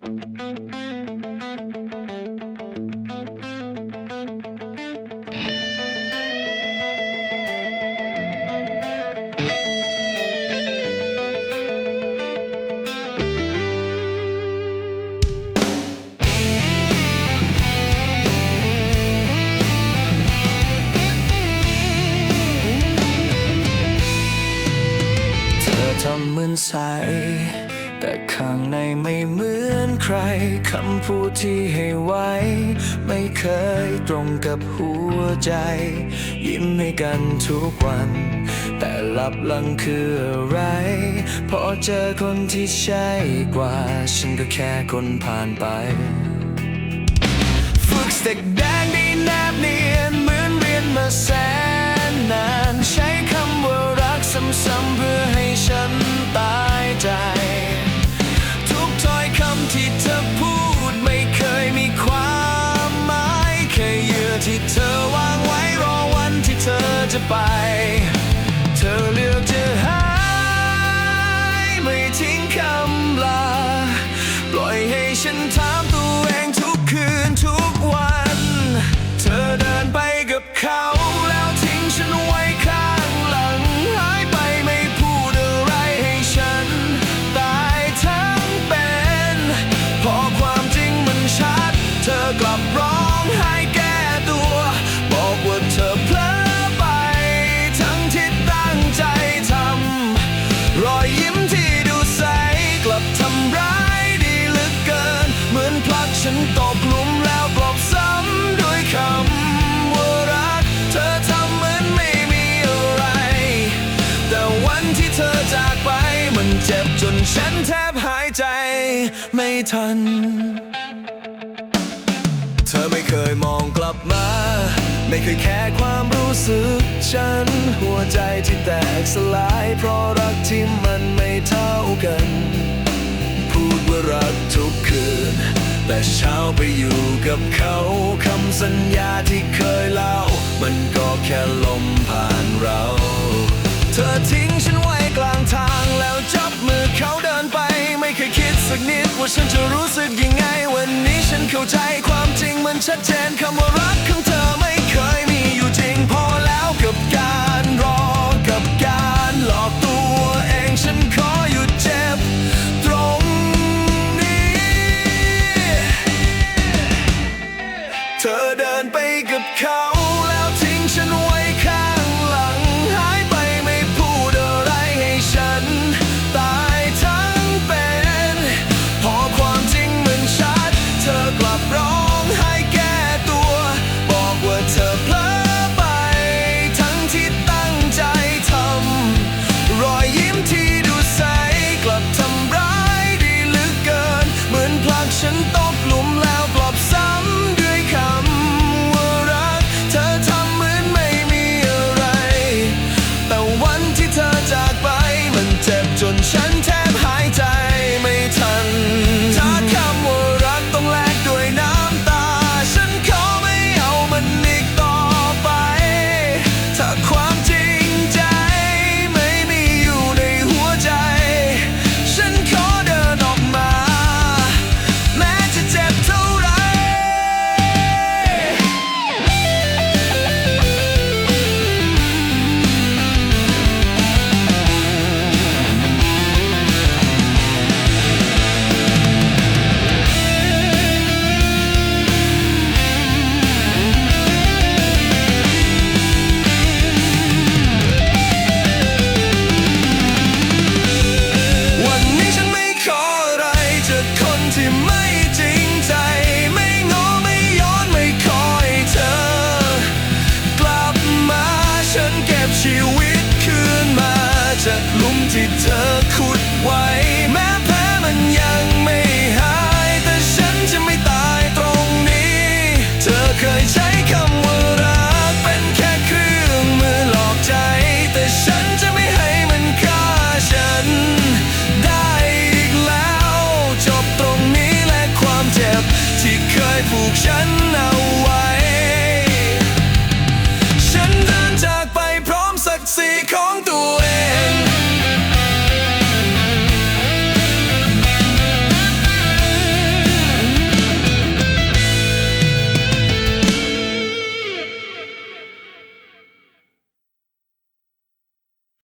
เธอทำเหมือนใส แต่ข้างในไม่เหมือนใคร คำพูดที่ให้ไว้ ไม่เคยตรงกับหัวใจ ยิ้มให้กันทุกวัน แต่ลับหลังคืออะไร พอเจอคนที่ใช่กว่า ฉันก็แค่คนผ่านไป ฝึกสเต็กแดงด้ จะไป เธอเลือกจะหายไม่ทิ้งคำลา ปล่อยให้ฉันถามตัวเอง ฉันตกหลุมแล้วกลบซ้ำด้วยคำว่ารัก เธอทำเหมือนไม่มีอะไร แต่วันที่เธอจากไปมันเจ็บจนฉันแทบหายใจไม่ทัน เธอไม่เคยมองกลับมา ไม่เคยแค่ความรู้สึก ฉันหัวใจที่แตกสลาย เพราะรักที่มันไม่เท่ากัน พูดว่ารักทุกคืน แต่เช้าไปอยู่กับเขาคำสัญญาที่เคยเล่า มันก็แค่ลมผ่านเรา เธอทิ้งฉันไว้กลางทางแล้วจับมือเขาเดินไป ไม่เคยคิดสักนิดว่าฉันจะรู้สึกยังไง วันนี้ฉันเข้าใจความจริงมันชัดเจนคำว่ารักของเธอ หลุ